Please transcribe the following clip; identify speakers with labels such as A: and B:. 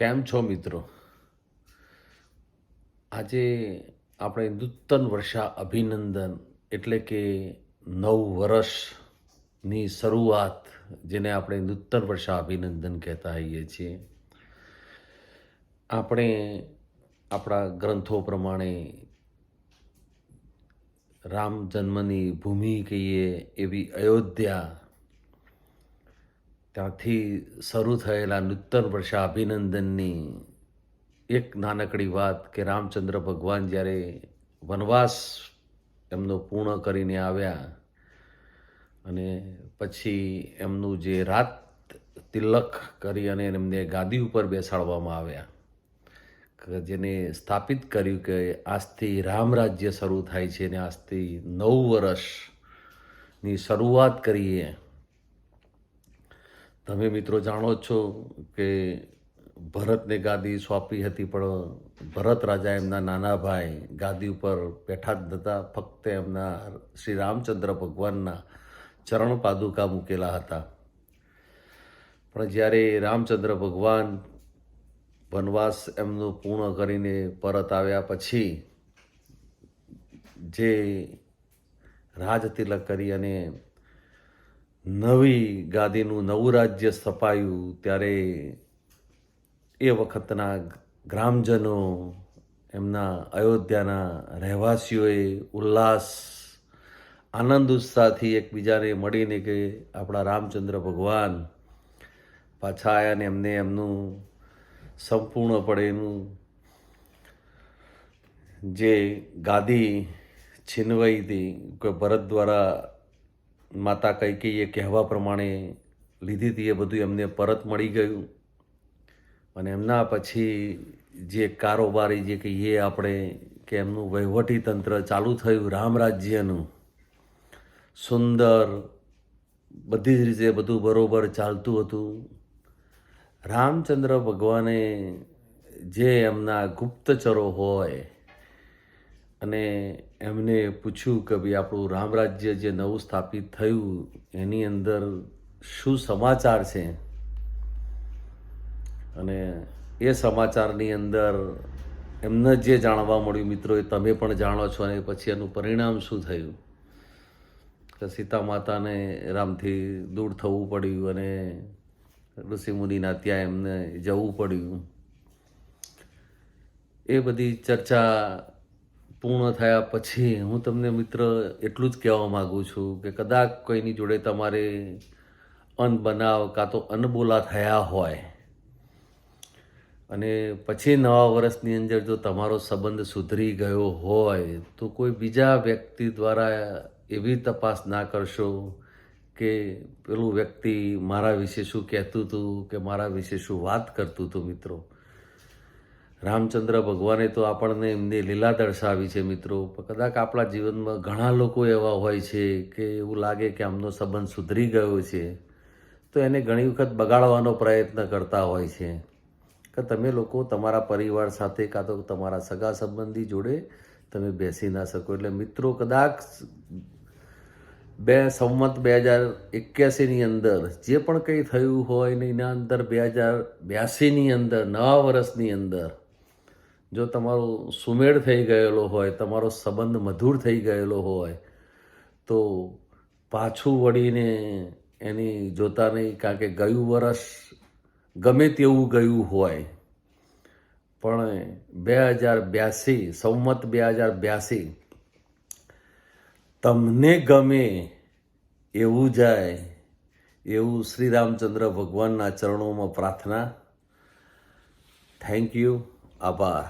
A: કેમ છો મિત્રો? આજે આપણે નૂતન વર્ષા અભિનંદન એટલે કે નવ વર્ષની શરૂઆત, જેને આપણે નૂતન વર્ષા અભિનંદન કહેતા હોઈએ છીએ. આપણે આપણા ગ્રંથો પ્રમાણે રામ જન્મની ભૂમિ કહીએ એવી અયોધ્યા ત્યાંથી શરૂ થયેલા નૂતન વર્ષા અભિનંદનની એક નાનકડી વાત કે રામચંદ્ર ભગવાન જ્યારે વનવાસ એમનો પૂર્ણ કરીને આવ્યા અને પછી એમનું જે રાત તિલક કરી અને એમને ગાદી ઉપર બેસાડવામાં આવ્યા જેને સ્થાપિત કર્યું કે આજથી રામ રાજ્ય શરૂ થાય છે અને આજથી નવ વર્ષની શરૂઆત કરીએ તમે મિત્રો જાણો છો કે ભરતને ગાદી સોંપી હતી, પણ ભરત રાજા એમના નાના ભાઈ ગાદી ઉપર બેઠા જ નહોતા ફક્ત એમના શ્રી રામચંદ્ર ભગવાનના ચરણ પાદુકા મૂકેલા હતા. પણ જ્યારે રામચંદ્ર ભગવાન વનવાસ એમનું પૂર્ણ કરીને પરત આવ્યા પછી જે રાજ તિલક કરી અને નવી ગાદીનું નવું રાજ્ય સ્થપાયું ત્યારે એ વખતના ગ્રામજનો એમના અયોધ્યાના રહેવાસીઓએ ઉલ્લાસ, આનંદ, ઉત્સાહથી એકબીજાને મળીને કે આપણા રામચંદ્ર ભગવાન પાછા આવ્યા ને એમને એમનું સંપૂર્ણપણે એનું જે ગાદી છીનવાઈ હતી કે ભરત દ્વારા માતા કૈકેયીએ કહેવા પ્રમાણે લીધી હતી એ બધું એમને પરત મળી ગયું. અને એમના પછી જે કારોબારી જે કહીએ આપણે કે એમનું વહીવટી તંત્ર ચાલુ થયું, રામ રાજ્યનું. સુંદર, બધી જ રીતે બધું બરોબર ચાલતું હતું. રામચંદ્ર ભગવાને જે એમના ગુપ્તચરો હોય અને એમને પૂછ્યું કે ભાઈ આપણું રામ રાજ્ય જે નવું સ્થાપિત થયું, એની અંદર શું સમાચાર છે? અને એ સમાચારની અંદર એમને જે જાણવા મળ્યું, મિત્રો, એ તમે પણ જાણો છો અને પછી એનું પરિણામ શું થયું? કે સીતા માતાને રામથી દૂર થવું પડ્યું અને ઋષિમુનિના ત્યાં એમને જવું પડ્યું. એ બધી ચર્ચા પૂર્ણ થયા પછી હું તમને મિત્ર એટલું જ કહેવા માગું છું કે કદાચ કોઈની જોડે તમારે અન્ન બનાવ કાં તો અનબોલા થયા હોય અને પછી નવા વર્ષની અંદર જો તમારો સંબંધ સુધરી ગયો હોય તો કોઈ બીજા વ્યક્તિ દ્વારા એવી તપાસ ના કરશો કે પેલું વ્યક્તિ મારા વિશે શું કહેતું હતું કે મારા વિશે શું વાત કરતું હતું મિત્રો? રામચંદ્ર ભગવાને તો આપણને એમની લીલા દર્શાવી છે મિત્રો. કદાચ આપણા જીવનમાં ઘણા લોકો એવા હોય છે કે એવું લાગે કે આમનો સંબંધ સુધરી ગયો છે, તો એને ઘણી વખત બગાડવાનો પ્રયત્ન કરતા હોય છે. કે તમે લોકો તમારા પરિવાર સાથે કાં તો તમારા સગા સંબંધી જોડે તમે બેસી ના શકો. એટલે મિત્રો, કદાચ બે સંમત બે હજાર એક્યાસીની અંદર જે પણ કંઈ થયું હોય ને એના અંદર બે હજાર બ્યાસીની અંદર, નવા વર્ષની અંદર જો તમારો સુમેળ થઈ ગયેલો હોય, તમારો સંબંધ મધુર થઈ ગયેલો હોય, તો પાછું વળીને એની જોતા નહીં કારણ કે ગયું વર્ષ ગમે તેવું ગયું હોય, પણ બે હજાર બ્યાસી સંમત બે હજાર બ્યાસી તમને ગમે એવું જાય એવું શ્રી રામચંદ્ર ભગવાનના ચરણોમાં પ્રાર્થના. થેન્ક યુ આભાર